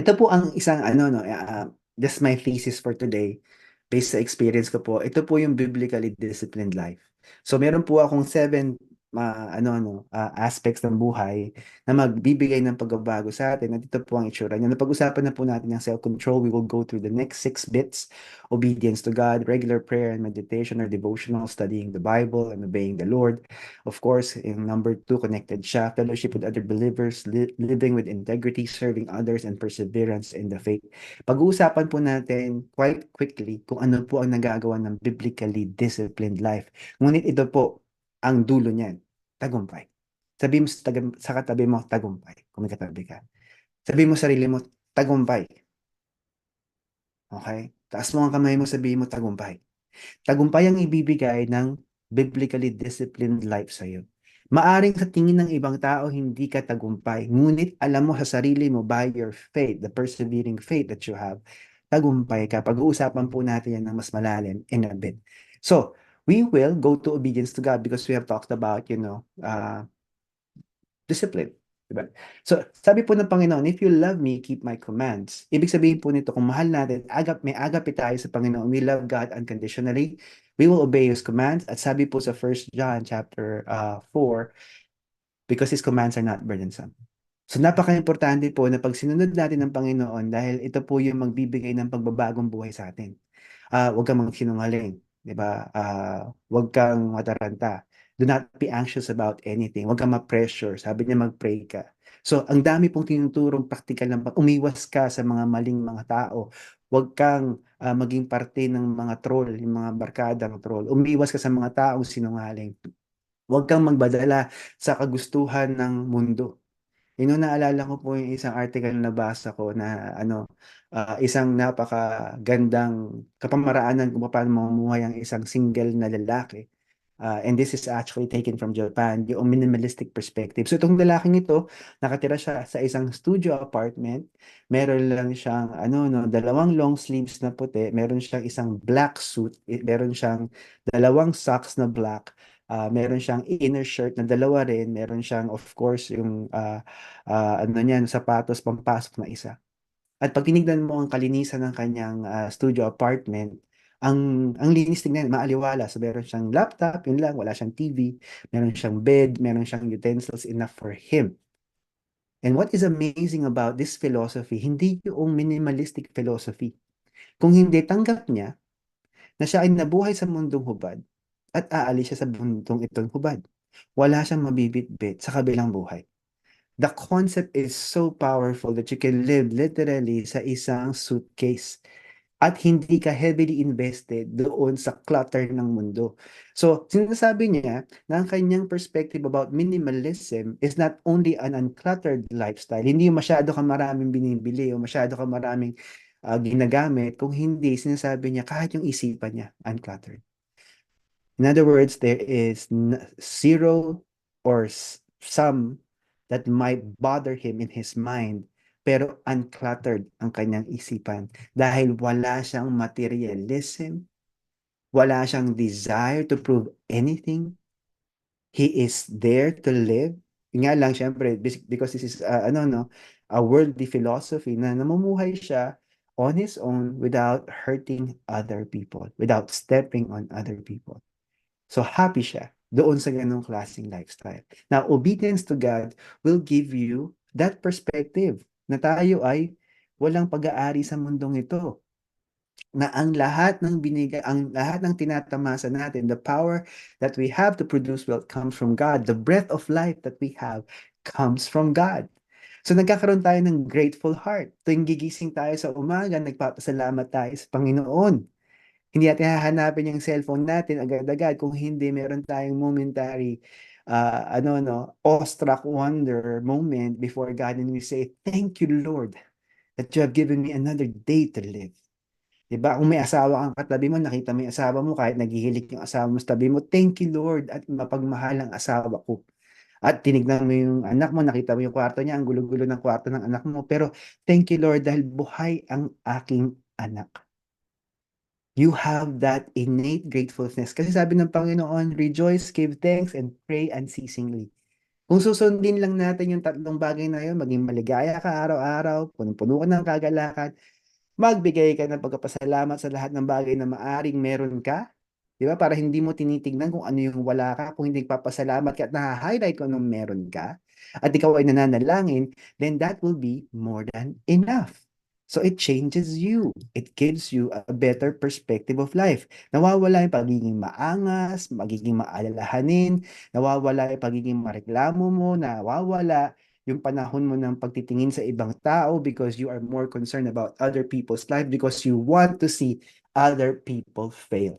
Ito po ang isang ano 'no, ah, just my thesis for today, based sa experience ko po, ito po yung biblically disciplined life. So meron po akong 7 ma ano 'no, ah, aspects ng buhay na magbibigay ng pagbabago sa atin at ito po ang itsura niya. Napag-usapan na po natin ang self-control, we will go through the next 6 bits, obedience to God, regular prayer and meditation or devotional, studying the Bible and obeying the Lord. Of course, in number 2, connected siya, fellowship with other believers, li living with integrity, serving others, and perseverance in the faith. Pag-uusapan po natin quite quickly kung ano po ang nagagawa ng biblically disciplined life. Ngunit ito po ang dulo niyan, tagumpay. Sabihin mo sa taga sa katabi mo, tagumpay, kung may katabi ka. Sabihin mo sa sarili mo, tagumpay. Okey? Taas mo ang kamay mo, sabihin mo, tagumpay. Tagumpay ang ibibigay ng biblically disciplined life sa'yo. Maaring sa tingin ng ibang tao hindi ka tagumpay, ngunit alam mo sa sarili mo by your faith, the persevering faith that you have, tagumpay ka. Pag-uusapan po natin yan ng mas malalim in a bit. So, we will go to obedience to God because we have talked about, you know, uh, discipline. Diba? So, sabi po ng Panginoon, if you love me, keep my commands. Ibig sabihin po nito, kung mahal natin, agap, may agape tayo sa Panginoon, we love God unconditionally, we will obey His commands. At sabi po sa 1 John chapter uh, 4, because His commands are not burdensome. So napaka-importante po na pag sinunod natin ng Panginoon dahil ito po yung magbibigay ng pagbabagong buhay sa atin. Uh, huwag kang magsinungaling. 'Di ba? Ah, huwag kang mataranta. Do not be anxious about anything. Huwag kang ma-pressure. Sabi niya mag-pray ka. So, ang dami pong tinuturong praktikal ng umiwas ka sa mga maling mga tao. Huwag kang uh, maging parte ng mga troll, yung mga barkadang troll. Umiwas ka sa mga taong sinungaling. Huwag kang magbadala sa kagustuhan ng mundo. Yun yung naalala ko po yung isang article na nabasa ko na ano, uh, isang napakagandang kapamaraanan kung paano mamumuhay ang isang single na lalaki. Uh, and this is actually taken from Japan, yung minimalistic perspective. So itong lalaking ito, nakatira siya sa isang studio apartment. Meron lang siyang ano no, dalawang long sleeves na puti, meron siyang isang black suit, meron siyang dalawang socks na black, uh, meron siyang inner shirt na dalawa rin, meron siyang of course yung uh, uh, ano niyan, sapatos pampasok na isa. At pag tinignan mo ang kalinisan ng kanyang uh, studio apartment, ang ang linis tingnan, maaliwala. So meron siyang laptop, yun lang, wala siyang TV, meron siyang bed, meron siyang utensils enough for him. And what is amazing about this philosophy, hindi yung minimalistic philosophy. Kung hindi tanggap niya na siya ay nabuhay sa mundong hubad, at aalis siya sa bundong itong hubad. Wala siyang mabibitbit sa kabilang buhay. The concept is so powerful that you can live literally sa isang suitcase at hindi ka heavily invested doon sa clutter ng mundo. So, sinasabi niya na ang kanyang perspective about minimalism is not only an uncluttered lifestyle, hindi masyado ka maraming binibili o masyado ka maraming uh, ginagamit, kung hindi, sinasabi niya kahit yung isipan niya, uncluttered. In other words, there is zero or some that might bother him in his mind pero uncluttered ang kanyang isipan dahil wala siyang materialism, wala siyang desire to prove anything. He is there to live. Nga lang, syempre, because this is, uh, ano, no, a worldly philosophy na namumuhay siya on his own without hurting other people, without stepping on other people. So happy siya doon sa ganong klaseng lifestyle. Now, obedience to God will give you that perspective na tayo ay walang pag-aari sa mundong ito. Na ang lahat ng binigay, ang lahat ng tinatamasa natin, the power that we have to produce wealth comes from God. The breath of life that we have comes from God. So nagkakaroon tayo ng grateful heart. Tuwing gigising tayo sa umaga, nagpapasalamat tayo sa Panginoon hindi natin hahanapin yung cellphone natin agad-agad kung hindi meron tayong momentary uh, ano no, awestruck wonder moment before God and we say, Thank you, Lord, that you have given me another day to live. Diba? Kung may asawa kang katabi mo, nakita mo yung asawa mo, kahit naghihilik yung asawa mo sa tabi mo, thank you, Lord, at mapagmahal ang asawa ko. At tinignan mo yung anak mo, nakita mo yung kwarto niya, ang gulo-gulo ng kwarto ng anak mo, pero thank you, Lord, dahil buhay ang aking anak you have that innate gratefulness. Kasi sabi ng Panginoon, rejoice, give thanks, and pray unceasingly. Kung susundin lang natin yung tatlong bagay na yun, maging maligaya ka araw-araw, punong-puno ka ng kagalakan, magbigay ka ng pagpapasalamat sa lahat ng bagay na maaring meron ka, di ba? Para hindi mo tinitignan kung ano yung wala ka, kung hindi papasalamat ka at na-highlight kung anong meron ka, at ikaw ay nananalangin, then that will be more than enough. So it changes you. It gives you a better perspective of life. Nawawala yung pagiging maangas, magiging maalalahanin, nawawala yung pagiging mareklamo mo, nawawala yung panahon mo ng pagtitingin sa ibang tao because you are more concerned about other people's life because you want to see other people fail.